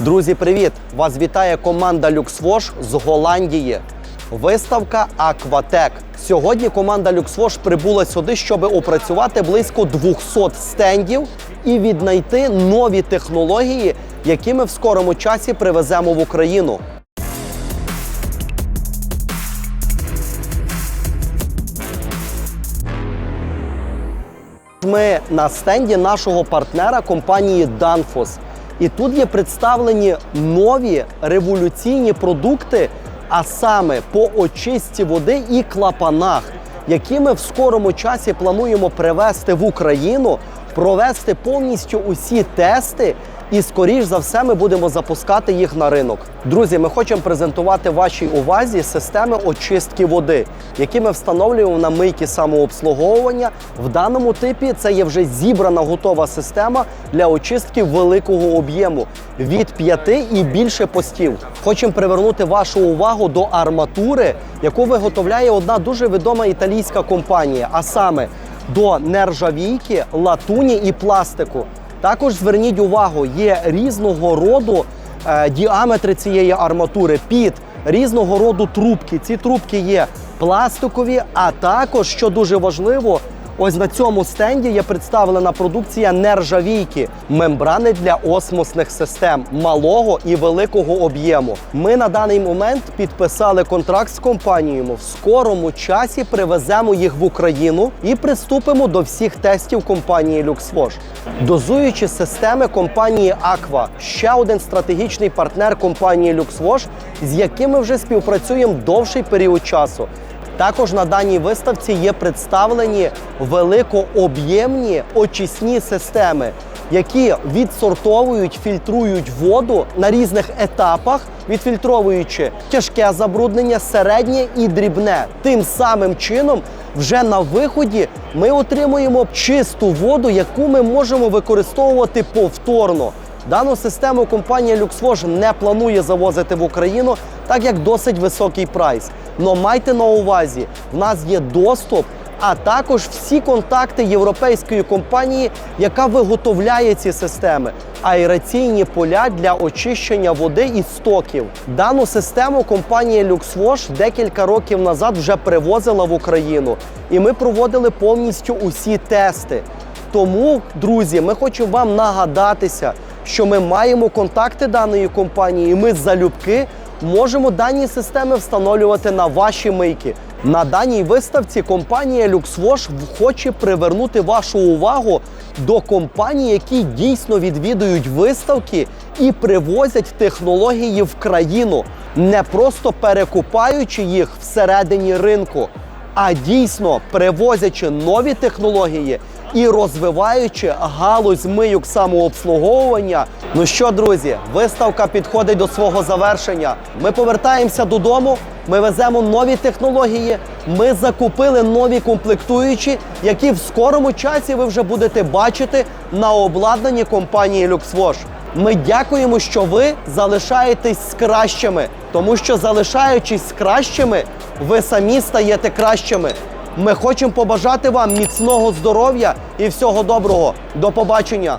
Друзі, привіт! Вас вітає команда LuxWash з Голландії. Виставка Aquatec. Сьогодні команда LuxWash прибула сюди, щоб опрацювати близько 200 стендів і віднайти нові технології, які ми в скорому часі привеземо в Україну. Ми на стенді нашого партнера компанії Danfoss. І тут є представлені нові революційні продукти, а саме по очистці води і клапанах, які ми в скорому часі плануємо привезти в Україну, провести повністю усі тести. І скоріш за все ми будемо запускати їх на ринок. Друзі, ми хочемо презентувати вашій увазі системи очистки води, які ми встановлюємо на мийки самообслуговування. В даному типі це є вже зібрана готова система для очистки великого об'єму від 5 і більше постів. Хочемо привернути вашу увагу до арматури, яку виготовляє одна дуже відома італійська компанія, а саме до нержавійки, латуні і пластику. Також зверніть увагу, є різного роду е, діаметри цієї арматури під різного роду трубки. Ці трубки є пластикові, а також, що дуже важливо, ось на цьому стенді є представлена продукція нержавійки, мембрани для осмосних систем малого і великого об'єму. Ми на даний момент підписали контракт з компанією. В скорому часі привеземо їх в Україну і приступимо до всіх тестів компанії LuxWash. Дозуючі системи компанії Aqua – ще один стратегічний партнер компанії LuxWash, з якими вже співпрацюємо довший період часу. Також на даній виставці є представлені великооб'ємні очисні системи, які відсортовують, фільтрують воду на різних етапах, відфільтровуючи тяжке забруднення, середнє і дрібне. Тим самим чином, вже на виході ми отримуємо чисту воду, яку ми можемо використовувати повторно. Дану систему компанія LuxWash не планує завозити в Україну, так як досить високий прайс. Но майте на увазі, в нас є доступ, а також всі контакти європейської компанії, яка виготовляє ці системи, аераційні поля для очищення води із стоків. Дану систему компанія LuxWash декілька років назад вже привозила в Україну, і ми проводили повністю усі тести. Тому, друзі, ми хочемо вам нагадатися, що ми маємо контакти даної компанії, і ми залюбки можемо дані системи встановлювати на ваші мийки. На даній виставці компанія LuxWash хоче привернути вашу увагу до компаній, які дійсно відвідують виставки і привозять технології в країну, не просто перекупаючи їх всередині ринку, а дійсно привозячи нові технології і розвиваючи галузь мийок самообслуговування. Ну що, друзі, виставка підходить до свого завершення. Ми повертаємося додому. Ми веземо нові технології. Ми закупили нові комплектуючі, які в скорому часі ви вже будете бачити на обладнанні компанії LuxWash. Ми дякуємо, що ви залишаєтесь кращими, тому що залишаючись кращими, ви самі стаєте кращими. Ми хочемо побажати вам міцного здоров'я і всього доброго. До побачення!